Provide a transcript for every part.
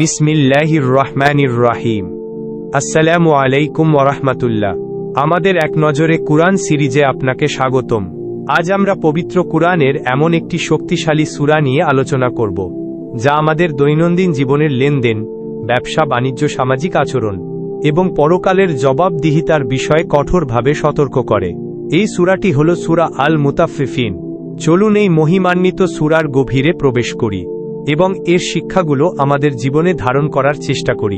বিসমিল্লাহির রহমানির রাহিম। আসসালামু আলাইকুম ওরহমাতুল্লাহ আমাদের এক নজরে কুরআন সিরিজে আপনাকে স্বাগতম। আজ আমরা পবিত্র কুরআনের এমন একটি শক্তিশালী সূরা নিয়ে আলোচনা করব, যা আমাদের দৈনন্দিন জীবনের লেনদেন, ব্যবসা, বাণিজ্য, সামাজিক আচরণ এবং পরকালের জবাবদিহিতার বিষয়ে কঠোরভাবে সতর্ক করে। এই সূরাটি হল সুরা আল মুতাফিফিন চলুন এই মহিমান্বিত সূরার গভীরে প্রবেশ করি। এবং এর শিক্ষাগুলো আমাদের জীবনে ধারণ করার চেষ্টা করি।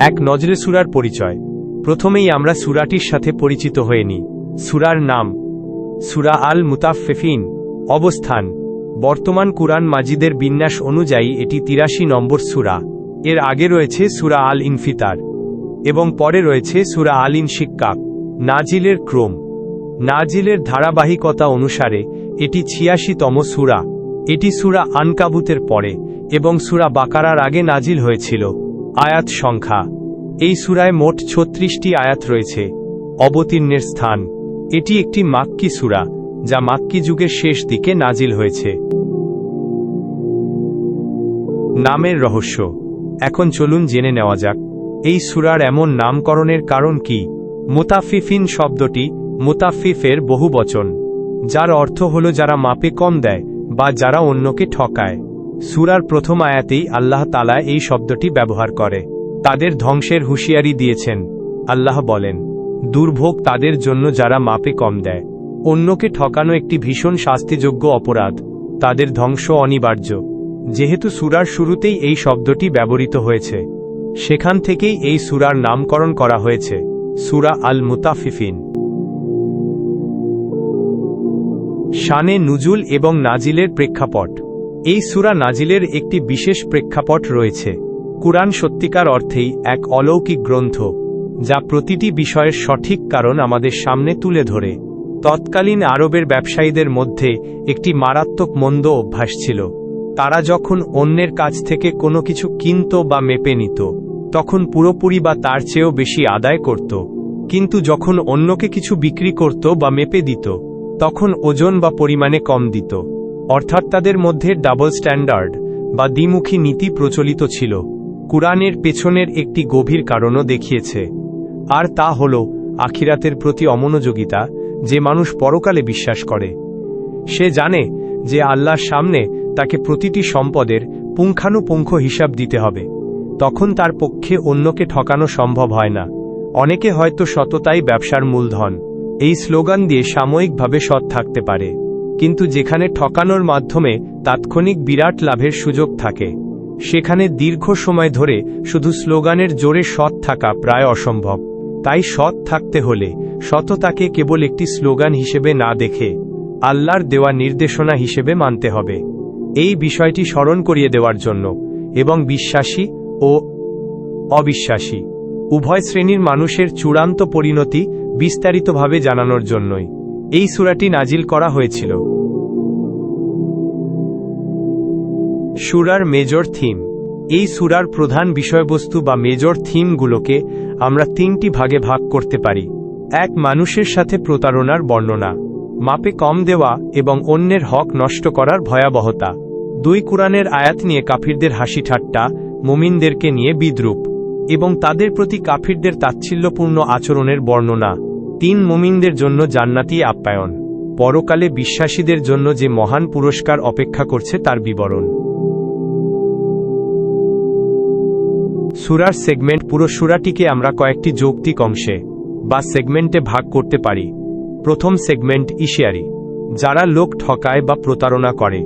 এক নজরে সুরার পরিচয়। প্রথমেই আমরা সুরাটির সাথে পরিচিত হয়ে নিই। সুরার নাম। সুরা আল মুতাফেফিন অবস্থান। বর্তমান কুরআন মাজিদের বিন্যাস অনুযায়ী এটি তিরাশি নম্বর সুরা। এর আগে রয়েছে সুরা আল ইনফিতার এবং পরে রয়েছে সুরা আল ইন ইনশিক্কাক নাজিলের ক্রম। নাজিলের ধারাবাহিকতা অনুসারে এটি ছিয়াশিতম সুরা। এটি সুরা আনকাবুতের পরে এবং সুরা বাকারার আগে নাজিল হয়েছিল। আয়াত সংখ্যা। এই সুরায় মোট ছত্রিশটি আয়াত রয়েছে। অবতীর্ণের স্থান। এটি একটি মাক্কি সুরা, যা মাক্কি যুগের শেষ দিকে নাজিল হয়েছে। নামের রহস্য। এখন চলুন জেনে নেওয়া যাক। এই সুরার এমন নামকরণের কারণ কি? মুতাফিফিন শব্দটি মুতাফিফের বহু বচন যার অর্থ হল যারা মাপে কম দেয়। বা যারা অন্যকে ঠকায়। সুরার প্রথম আয়াতেই আল্লাহ তালা এই শব্দটি ব্যবহার করে। তাদের ধ্বংসের হুঁশিয়ারি দিয়েছেন। আল্লাহ বলেন, দুর্ভোগ তাদের জন্য যারা মাপে কম দেয়। অন্যকে ঠকানো একটি ভীষণ শাস্তিযোগ্য অপরাধ। তাদের ধ্বংস অনিবার্য। যেহেতু সুরার শুরুতেই এই শব্দটি ব্যবহৃত হয়েছে, সেখান থেকেই এই সুরার নামকরণ করা হয়েছে। সুরা আল মুতাফিফিন শানে নুজুল এবং নাজিলের প্রেক্ষাপট। এই সুরা নাজিলের একটি বিশেষ প্রেক্ষাপট রয়েছে। কুরআন সত্যিকার অর্থেই এক অলৌকিক গ্রন্থ, যা প্রতিটি বিষয়ের সঠিক কারণ আমাদের সামনে তুলে ধরে। তৎকালীন আরবের ব্যবসায়ীদের মধ্যে একটি মারাত্মক মন্দ অভ্যাস ছিল। তারা যখন অন্যের কাছ থেকে কোনো কিছু কিনত বা মেপে নিত, তখন পুরোপুরি বা তার চেয়েও বেশি আদায় করত। কিন্তু যখন অন্যকে কিছু বিক্রি করত বা মেপে দিত তখন ওজন বা পরিমাণে কম দিত। অর্থাৎ তাদের মধ্যে ডাবল স্ট্যান্ডার্ড বা দ্বিমুখী নীতি প্রচলিত ছিল। কুরআনের পেছনের একটি গভীর কারণও দেখিয়েছে। আর তা হল আখিরাতের প্রতি অমনোযোগিতা, যে মানুষ পরকালে বিশ্বাস করে। সে জানে যে আল্লাহর সামনে তাকে প্রতিটি সম্পদের পুঙ্খানুপুঙ্খ হিসাব দিতে হবে। তখন তার পক্ষে অন্যকে ঠকানো সম্ভব হয় না। অনেকে হয়তো সততাই ব্যবসার মূলধন। এই স্লোগান দিয়ে সাময়িকভাবে সৎ থাকতে পারে। কিন্তু যেখানে ঠকানোর মাধ্যমে তাৎক্ষণিক বিরাট লাভের সুযোগ থাকে, সেখানে দীর্ঘ সময় ধরে শুধু স্লোগানের জোরে সৎ থাকা প্রায় অসম্ভব। তাই সৎ থাকতে হলে সততাকে কেবল একটি স্লোগান হিসেবে না দেখে আল্লাহর দেওয়া নির্দেশনা হিসেবে মানতে হবে। এই বিষয়টি স্মরণ করিয়ে দেওয়ার জন্য এবং বিশ্বাসী ও অবিশ্বাসী, উভয় শ্রেণির মানুষের চূড়ান্ত পরিণতি বিস্তারিতভাবে জানানোর জন্যই এই সুরাটি নাজিল করা হয়েছিল। সুরার মেজর থিম এই সুরার প্রধান বিষয়বস্তু বা মেজর থিমগুলোকে আমরা তিনটি ভাগে ভাগ করতে পারি। এক, মানুষের সাথে প্রতারণার বর্ণনা। মাপে কম দেওয়া এবং অন্যের হক নষ্ট করার ভয়াবহতা। দুই, কুরআনের আয়াত নিয়ে কাফিরদের হাসি ঠাট্টা, মুমিনদেরকে নিয়ে বিদ্রুপ। এবং তাদের প্রতি কাফিরদের তাচ্ছিল্যপূর্ণ আচরণের বর্ণনা। তিন মুমিনদের জন্য জান্নাতি আপ্যায়ন। পরকালে বিশ্বাসীদের জন্য যে মহান পুরস্কার অপেক্ষা করছে তার বিবরণ। সুরার সেগমেন্ট পুরো সুরাটিকে আমরা কয়েকটি যৌক্তিক অংশে বা সেগমেন্টে ভাগ করতে পারি। প্রথম সেগমেন্ট ইশিয়ারি, যারা লোক ঠকায় বা প্রতারণা করে।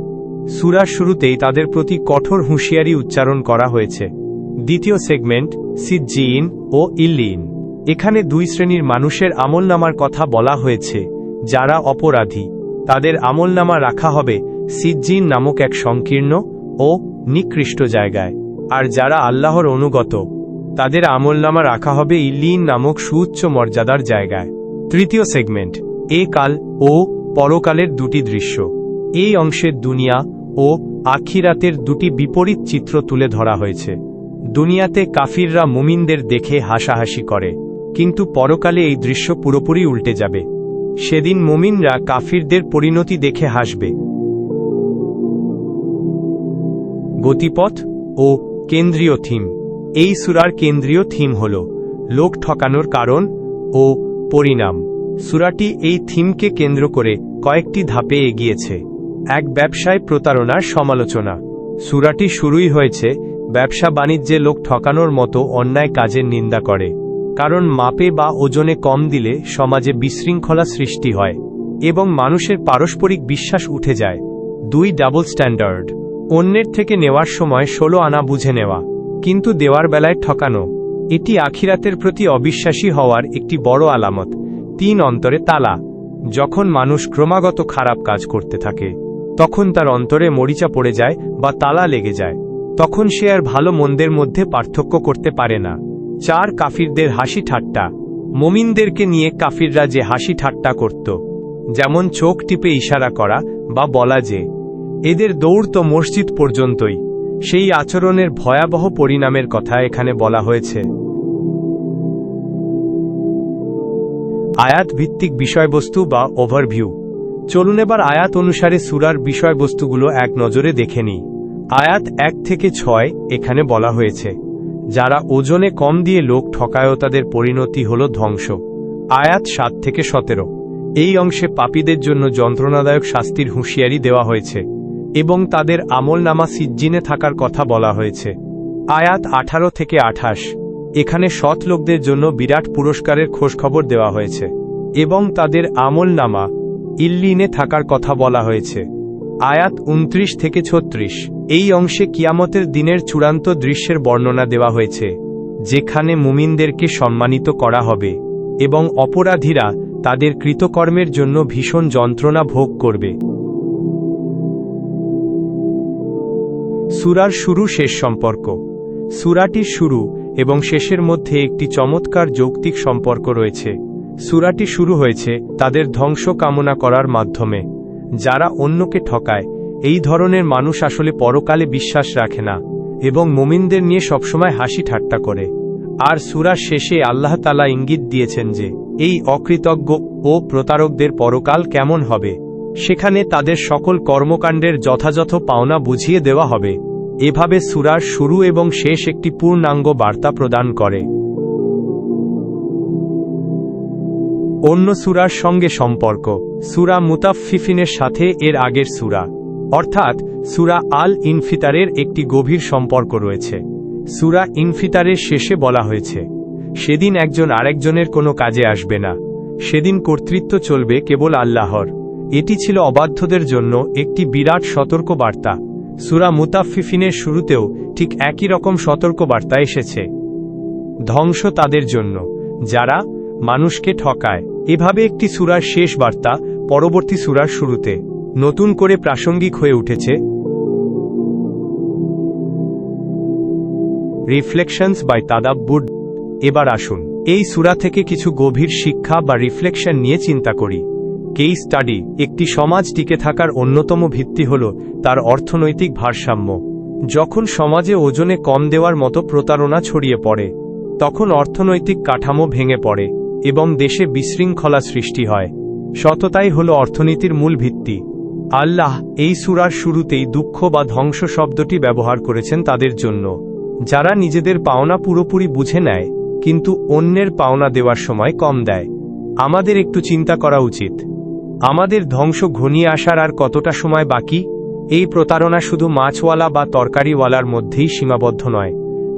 সুরার শুরুতেই তাদের প্রতি কঠোর হুঁশিয়ারি উচ্চারণ করা হয়েছে। দ্বিতীয় সেগমেন্ট, সিজ্জিইন ও ইল্লিন এখানে দুই শ্রেণির মানুষের আমলনামার কথা বলা হয়েছে, যারা অপরাধী। তাদের আমলনামা রাখা হবে সিজ্জিন নামক এক সংকীর্ণ ও নিকৃষ্ট জায়গায়। আর যারা আল্লাহর অনুগত, তাদের আমলনামা রাখা হবে ইলিন নামক সুউচ্চ মর্যাদার জায়গায়। তৃতীয় সেগমেন্ট, এ কাল ও পরকালের দুটি দৃশ্য। এই অংশের দুনিয়া ও আখিরাতের দুটি বিপরীত চিত্র তুলে ধরা হয়েছে। দুনিয়াতে কাফিররা মুমিনদের দেখে হাসাহাসি করে, কিন্তু পরকালে এই দৃশ্য পুরোপুরি উল্টে যাবে। সেদিন মুমিনরা কাফিরদের পরিণতি দেখে হাসবে। গতিপথ ও কেন্দ্রীয় থিম। এই সুরার কেন্দ্রীয় থিম হল লোক ঠকানোর কারণ ও পরিণাম। সুরাটি এই থিমকে কেন্দ্র করে কয়েকটি ধাপে এগিয়েছে। এক ব্যবসায় প্রতারণার সমালোচনা। সুরাটি শুরুই হয়েছে ব্যবসা বাণিজ্যে লোক ঠকানোর মতো অন্যায় কাজের নিন্দা করে। কারণ মাপে বা ওজনে কম দিলে সমাজে বিশৃঙ্খলা সৃষ্টি হয় এবং মানুষের পারস্পরিক বিশ্বাস উঠে যায়। দুই ডাবল স্ট্যান্ডার্ড। অন্যের থেকে নেওয়ার সময় ষোলো আনা বুঝে নেওয়া, কিন্তু দেওয়ার বেলায় ঠকানো। এটি আখিরাতের প্রতি অবিশ্বাসী হওয়ার একটি বড় আলামত। তিন অন্তরে তালা। যখন মানুষ ক্রমাগত খারাপ কাজ করতে থাকে, তখন তার অন্তরে মরিচা পড়ে যায় বা তালা লেগে যায়। তখন সে আর ভালো মন্দের মধ্যে পার্থক্য করতে পারে না। চার কাফিরদের হাসি ঠাট্টা। মমিনদেরকে নিয়ে কাফিররা যে হাসি ঠাট্টা করত। যেমন চোখ টিপে ইশারা করা বা বলা যে, এদের দৌড় তো মসজিদ পর্যন্তই। সেই আচরণের ভয়াবহ পরিণামের কথা এখানে বলা হয়েছে। আয়াত ভিত্তিক বিষয়বস্তু বা ওভারভিউ চলুন এবার আয়াত অনুসারে সুরার বিষয়বস্তুগুলো এক নজরে দেখে নিই। আয়াত এক থেকে ছয় এখানে বলা হয়েছে, যারা ওজনে কম দিয়ে লোক ঠকায়ও তাদের পরিণতি হল ধ্বংস। আয়াত সাত থেকে সতেরো। এই অংশে পাপীদের জন্য যন্ত্রণাদায়ক শাস্তির হুঁশিয়ারি দেওয়া হয়েছে এবং তাদের আমল নামা সিজ্জিনে থাকার কথা বলা হয়েছে। আয়াত আঠারো থেকে আঠাশ। এখানে সৎ লোকদের জন্য বিরাট পুরস্কারের খোঁজখবর দেওয়া হয়েছে এবং তাদের আমল নামা ইল্লিনে থাকার কথা বলা হয়েছে। আয়াত উনত্রিশ থেকে ছত্রিশ। এই অংশে কিয়ামতের দিনের চূড়ান্ত দৃশ্যের বর্ণনা দেওয়া হয়েছে, যেখানে মুমিনদেরকে সম্মানিত করা হবে এবং অপরাধীরা তাদের কৃতকর্মের জন্য ভীষণ যন্ত্রণা ভোগ করবে। সুরার শুরু শেষ সম্পর্ক। সুরাটির শুরু এবং শেষের মধ্যে একটি চমৎকার যৌক্তিক সম্পর্ক রয়েছে। সুরাটি শুরু হয়েছে তাদের ধ্বংস কামনা করার মাধ্যমে। যারা অন্যকে ঠকায়, এই ধরনের মানুষ আসলে পরকালে বিশ্বাস রাখে না, এবং মোমিনদের নিয়ে সবসময় হাসি ঠাট্টা করে। আর সুরার শেষে আল্লাহ তালা ইঙ্গিত দিয়েছেন যে, এই অকৃতজ্ঞ ও প্রতারকদের পরকাল কেমন হবে? সেখানে তাদের সকল কর্মকাণ্ডের যথাযথ পাওনা বুঝিয়ে দেওয়া হবে। এভাবে সুরার শুরু এবং শেষ একটি পূর্ণাঙ্গ বার্তা প্রদান করে। অন্য সুরার সঙ্গে সম্পর্ক, সুরা মুতাফিফিনের সাথে এর আগের সুরা। অর্থাৎ, সুরা আল ইনফিতারের একটি গভীর সম্পর্ক রয়েছে। সুরা ইনফিতারের শেষে বলা হয়েছে, সেদিন একজন আরেকজনের কোনো কাজে আসবে না। সেদিন কর্তৃত্ব চলবে কেবল আল্লাহর। এটি ছিল অবাধ্যদের জন্য একটি বিরাট সতর্ক বার্তা সুরা মুতাফিফিনের শুরুতেও ঠিক একই রকম সতর্ক বার্তা এসেছে। ধ্বংস তাদের জন্য। যারা মানুষকে ঠকায় এভাবে একটি সুরার শেষ বার্তা পরবর্তী সুরার শুরুতে নতুন করে প্রাসঙ্গিক হয়ে উঠেছে। রিফ্লেকশনস বাই তাদাব্বুড এবার আসুন, এই সুরা থেকে কিছু গভীর শিক্ষা বা রিফ্লেকশন নিয়ে চিন্তা করি। কেই স্টাডি একটি সমাজ টিকে থাকার অন্যতম ভিত্তি হল তার অর্থনৈতিক ভারসাম্য। যখন সমাজে ওজনে কম দেওয়ার মতো প্রতারণা ছড়িয়ে পড়ে, তখন অর্থনৈতিক কাঠামো ভেঙে পড়ে। এবং দেশে বিশৃঙ্খলা সৃষ্টি হয়। সততাই হল অর্থনীতির মূল ভিত্তি। আল্লাহ এই সুরার শুরুতেই দুঃখ বা ধ্বংস শব্দটি ব্যবহার করেছেন তাদের জন্য। যারা নিজেদের পাওনা পুরোপুরি বুঝে নেয়, কিন্তু অন্যের পাওনা দেওয়ার সময় কম দেয়। আমাদের একটু চিন্তা করা উচিত। আমাদের ধ্বংস ঘনিয়ে আসার আর কতটা সময় বাকি? এই প্রতারণা শুধু মাছওয়ালা বা তরকারিওয়ালার মধ্যেই সীমাবদ্ধ নয়।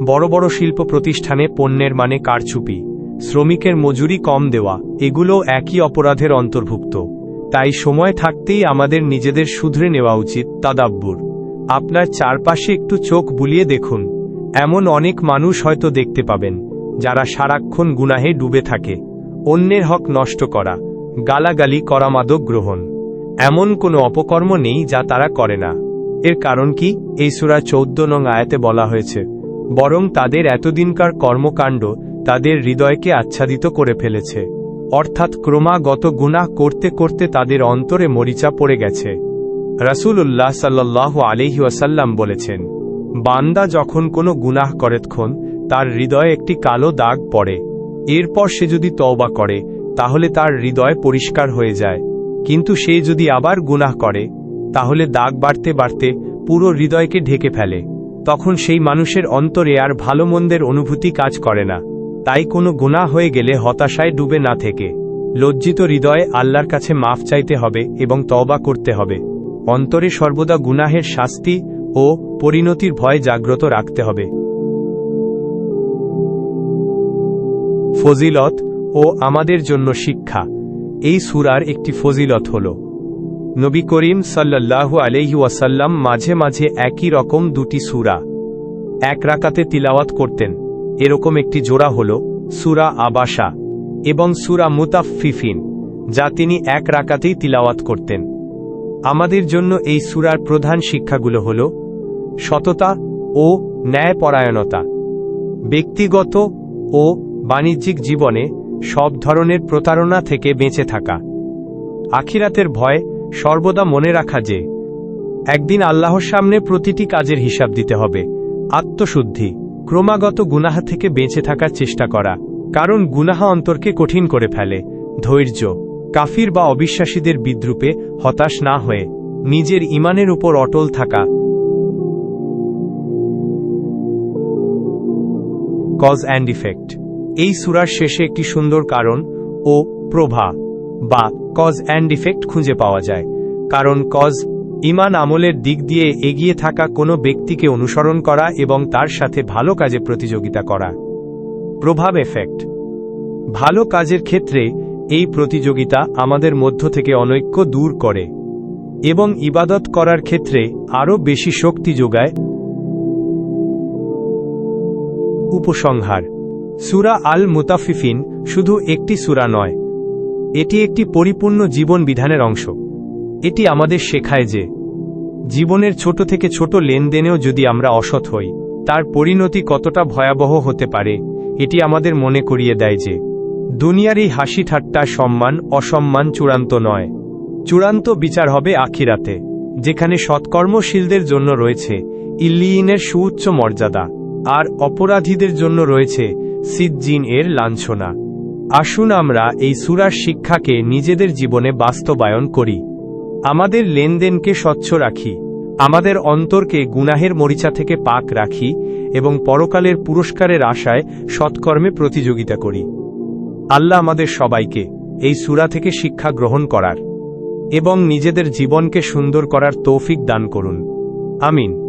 বড় বড় শিল্প প্রতিষ্ঠানে পণ্যের মানে কারচুপি। শ্রমিকের মজুরি কম দেওয়া, এগুলো একই অপরাধের অন্তর্ভুক্ত। তাই সময় থাকতেই আমাদের নিজেদের শুধরে নেওয়া উচিত, তাদাব্বুর। আপনার চারপাশে একটু চোখ বুলিয়ে দেখুন। এমন অনেক মানুষ হয়তো দেখতে পাবেন, যারা সারাক্ষণ গুনাহে ডুবে থাকে। অন্যের হক নষ্ট করা, গালাগালি করা মাদক গ্রহণ। এমন কোনো অপকর্ম নেই যা তারা করে না। এর কারণ কি? এই সুরা চৌদ্দ নং আয়াতে বলা হয়েছে, বরং তাদের এতদিনকার কর্মকাণ্ড তাদের হৃদয়কে আচ্ছাদিত করে ফেলেছে। অর্থাৎ ক্রমাগত গুনাহ করতে করতে তাদের অন্তরে মরিচা পড়ে গেছে। রাসূলুল্লাহ সাল্লাহ আলহি ওয়াসাল্লাম বলেছেন, বান্দা যখন কোনো গুনাহ করেতক্ষণ তার হৃদয়ে একটি কালো দাগ পড়ে। এরপর সে যদি তওবা করে, তাহলে তার হৃদয় পরিষ্কার হয়ে যায়। কিন্তু সে যদি আবার গুনাহ করে, তাহলে দাগ বাড়তে বাড়তে পুরো হৃদয়কে ঢেকে ফেলে। তখন সেই মানুষের অন্তরে আর ভালো মন্দের অনুভূতি কাজ করে না। তাই কোনো গুণা হয়ে গেলে হতাশায় ডুবে না থেকে। লজ্জিত হৃদয়ে আল্লাহর কাছে মাফ চাইতে হবে এবং তওবা করতে হবে। অন্তরে সর্বদা গুনাহের শাস্তি ও পরিণতির ভয় জাগ্রত রাখতে হবে। ফজিলত ও আমাদের জন্য শিক্ষা। এই সুরার একটি ফজিলত হল, নবী করিম সাল্লাল্লাহু আলাইহি ওয়াসাল্লাম মাঝে মাঝে একই রকম দুটি সুরা, এক রাকাতে তিলাওয়াত করতেন। এরকম একটি জোড়া হল সুরা আবাসা এবং সুরা মুতাফফিফিন, যা তিনি এক রাকাতেই তিলাওয়াত করতেন। আমাদের জন্য এই সুরার প্রধান শিক্ষাগুলো হল সততা ও ন্যায়পরায়ণতা, ব্যক্তিগত ও বাণিজ্যিক জীবনে সব ধরনের প্রতারণা থেকে বেঁচে থাকা, আখিরাতের ভয় সর্বদা মনে রাখা যে, একদিন আল্লাহর সামনে প্রতিটি কাজের হিসাব দিতে হবে, আত্মশুদ্ধি। ক্রমাগত গুনাহা থেকে বেঁচে থাকার চেষ্টা করা, কারণ গুনাহা অন্তরকে কঠিন করে ফেলে, ধৈর্য, কাফির বা অবিশ্বাসীদের বিদ্রুপে হতাশ না হয়ে, নিজের ইমানের উপর অটল থাকা। কজ অ্যান্ড ইফেক্ট এই সুরার শেষে একটি সুন্দর কারণ ও প্রভা বা কজ অ্যান্ড ইফেক্ট খুঁজে পাওয়া যায়, কারণ কজ ইমান আমলের দিক দিয়ে এগিয়ে থাকা কোনো ব্যক্তিকে অনুসরণ করা এবং তার সাথে ভালো কাজে প্রতিযোগিতা করা। প্রভাব এফেক্ট ভালো কাজের ক্ষেত্রে, এই প্রতিযোগিতা আমাদের মধ্য থেকে অনৈক্য দূর করে এবং ইবাদত করার ক্ষেত্রে আরও বেশি শক্তি যোগায়। উপসংহার। সুরা আল মুতাফিফিন শুধু একটি সুরা নয়, এটি একটি পরিপূর্ণ জীবন বিধানের অংশ। এটি আমাদের শেখায় যে, জীবনের ছোট থেকে ছোট লেনদেনেও যদি আমরা অসৎ হই, তার পরিণতি কতটা ভয়াবহ হতে পারে, এটি আমাদের মনে করিয়ে দেয় যে, দুনিয়ার এই হাসি ঠাট্টা সম্মান অসম্মান চূড়ান্ত নয়। চূড়ান্ত বিচার হবে আখিরাতে, যেখানে সৎকর্মশীলদের জন্য রয়েছে ইল্লিইনের সুউচ্চ মর্যাদা, আর অপরাধীদের জন্য রয়েছে সিজ্জিন এর লাঞ্ছনা। আসুন আমরা এই সুরার শিক্ষাকে নিজেদের জীবনে বাস্তবায়ন করি। আমাদের লেনদেনকে স্বচ্ছ রাখি। আমাদের অন্তরকে গুনাহের মরিচা থেকে পাক রাখি এবং পরকালের পুরস্কারের আশায় সৎকর্মে প্রতিযোগিতা করি। আল্লাহ আমাদের সবাইকে এই সুরা থেকে শিক্ষা গ্রহণ করার এবং নিজেদের জীবনকে সুন্দর করার তৌফিক দান করুন। আমিন।